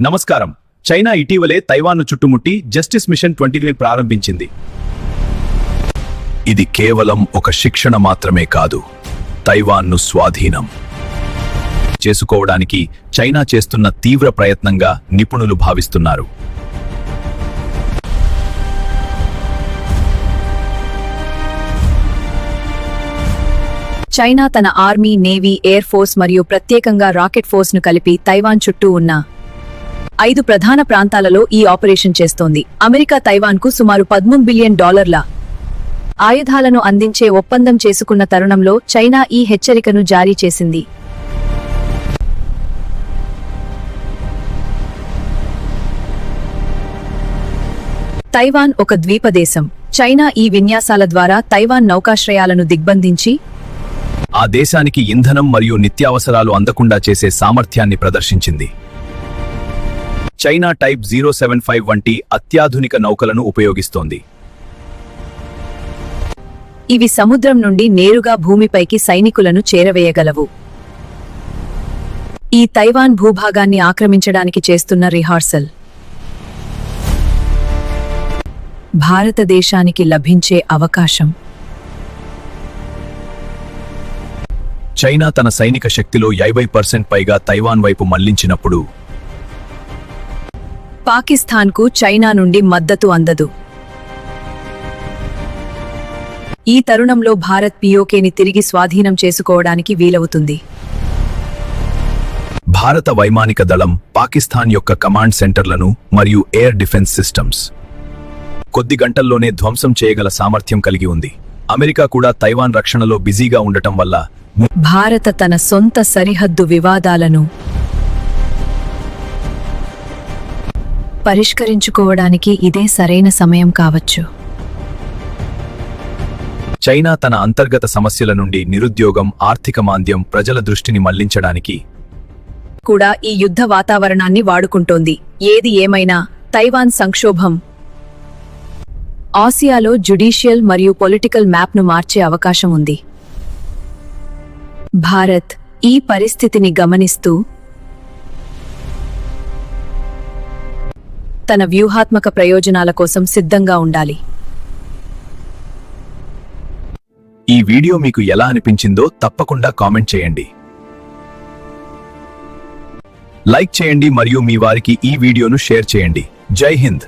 నమస్కారం. చైనా ఇటీవలే తైవాన్ను చుట్టుముట్టి జస్టిస్ మిషన్ ట్వంటీని ప్రారంభించింది. ఇది కేవలం ఒక శిక్షణ మాత్రమే కాదు తైవాన్ను స్వాధీనం. చేసుకోవడానికి చైనా చేస్తున్న తీవ్ర ప్రయత్నంగా నిపుణులు భావిస్తున్నారు. చైనా తన ఆర్మీ నేవీ ఎయిర్ ఫోర్స్ మరియు ప్రత్యేకంగా రాకెట్ ఫోర్స్ను కలిపి తైవాన్ చుట్టూ ఉన్న ఐదు ప్రధాన ప్రాంతాలలో ఈ ఆపరేషన్ చేస్తోంది. అమెరికా తైవాన్కు సుమారు పదమూడు బిలియన్ డాలర్ల ఆయుధాలను అందించే ఒప్పందం చేసుకున్న తరుణంలో చైనా ఈ హెచ్చరికను జారీ చేసింది. తైవాన్ ఒక ద్వీపదేశం చైనా ఈ విన్యాసాల ద్వారా తైవాన్ నౌకాశ్రయాలను దిగ్బంధించి ఆ దేశానికి ఇంధనం మరియు నిత్యావసరాలు అందకుండా చేసే సామర్థ్యాన్ని ప్రదర్శించింది. China type zero seven five వంటి అత్యాధునిక నౌకలను ఉపయోగిస్తోంది. ఇవి సముద్రం నుండి నేరుగా భూమిపైకి సైనికులను చేరవేయగలవు. ఈ తైవాన్ భూభాగాన్ని ఆక్రమించడానికి చేస్తున్న రిహార్సల్. భారతదేశానికి లభించే అవకాశం. చైనా తన సైనిక శక్తిలో యాభై పర్సెంట్ పైగా తైవాన్ వైపు మళ్ళించినప్పుడు పాకిస్తాన్కు చైనా నుండి మద్దతు అందదు. ఈ తరుణంలో భారత్ పియోకేని తిరిగి స్వాధీనం చేసుకోవడానికి వీలవుతుంది. భారత వైమానిక దళం పాకిస్తాన్ యొక్క కమాండ్ సెంటర్లను మరియు ఎయిర్ డిఫెన్స్ సిస్టమ్స్ కొద్ది గంటల్లోనే ధ్వంసం చేయగల సామర్థ్యం కలిగి ఉంది. అమెరికా కూడా తైవాన్ రక్షణలో బిజీగా ఉండటం వల్ల భారత తన సొంత సరిహద్దు వివాదాలను పరిష్కరించుకోవడానికి ఇదే సరైన సమయం కావచ్చు. చైనా తన అంతర్గత సమస్యల నుండి నిరుద్యోగం ఆర్థిక మాంద్యం ప్రజల దృష్టిని మళ్ళించడానికి కూడా ఈ యుద్ధ వాతావరణాన్ని వాడుకుంటోంది. ఏది ఏమైనా తైవాన్ సంక్షోభం ఆసియాలో జుడిషియల్ మరియు పొలిటికల్ మ్యాప్ను మార్చే అవకాశం ఉంది. భారత్ ఈ పరిస్థితిని గమనిస్తూ తన వ్యూహాత్మక ప్రయోజనాల కోసం సిద్ధంగా ఉండాలి. ఈ వీడియో మీకు ఎలా అనిపించిందో తప్పకుండా కామెంట్ చేయండి. లైక్ చేయండి మరియు మీ వారికి ఈ వీడియోను షేర్ చేయండి. జై హింద్.